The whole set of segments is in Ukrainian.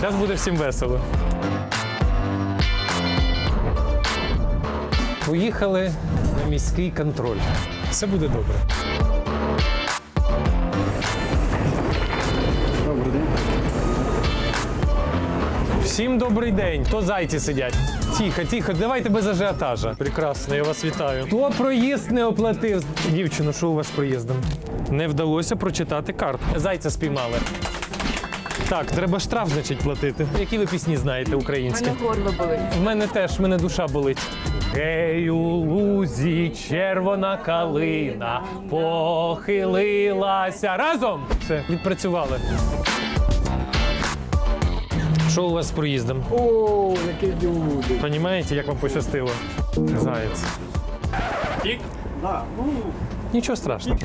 Зараз буде всім весело. Поїхали на міський контроль. Все буде добре. Всім добрий день. То зайці сидять. Тихо, тихо, давайте без ажіотажа. Прекрасно, я вас вітаю. Хто проїзд не оплатив? Дівчино, що у вас з проїздом? Не вдалося прочитати карту. Зайця спіймали. Так, треба штраф, значить, платити. Які ви пісні знаєте українські? мене горло болить. В мене теж в мене душа болить. Гей, у лузі червона калина похилилася. Разом! Все, відпрацювали. Що у вас з проїздом? О, які люди. Понімаєте, як вам пощастило? Заєць. Тік? Да, ну, Нічого страшного.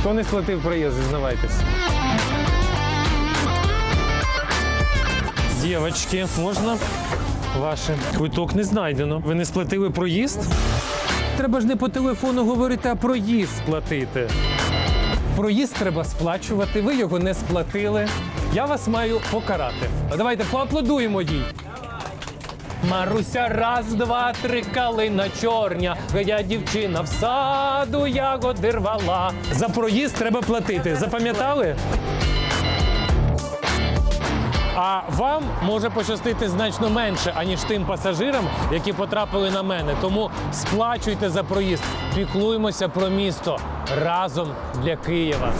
Хто не сплатив проїзд, зізнавайтесь. Дівочки, можна ваше? Квиток не знайдено. Ви не сплатили проїзд? Треба ж не по телефону говорити, а проїзд сплатити. Проїзд треба сплачувати, ви його не сплатили. Я вас маю покарати. Давайте поаплодуємо їй. Маруся, раз, два, три, калина чорня. Я дівчина в саду ягоди рвала. За проїзд треба платити. Запам'ятали? А вам може пощастити значно менше, аніж тим пасажирам, які потрапили на мене. Тому сплачуйте за проїзд. Піклуємося про місто разом для Києва.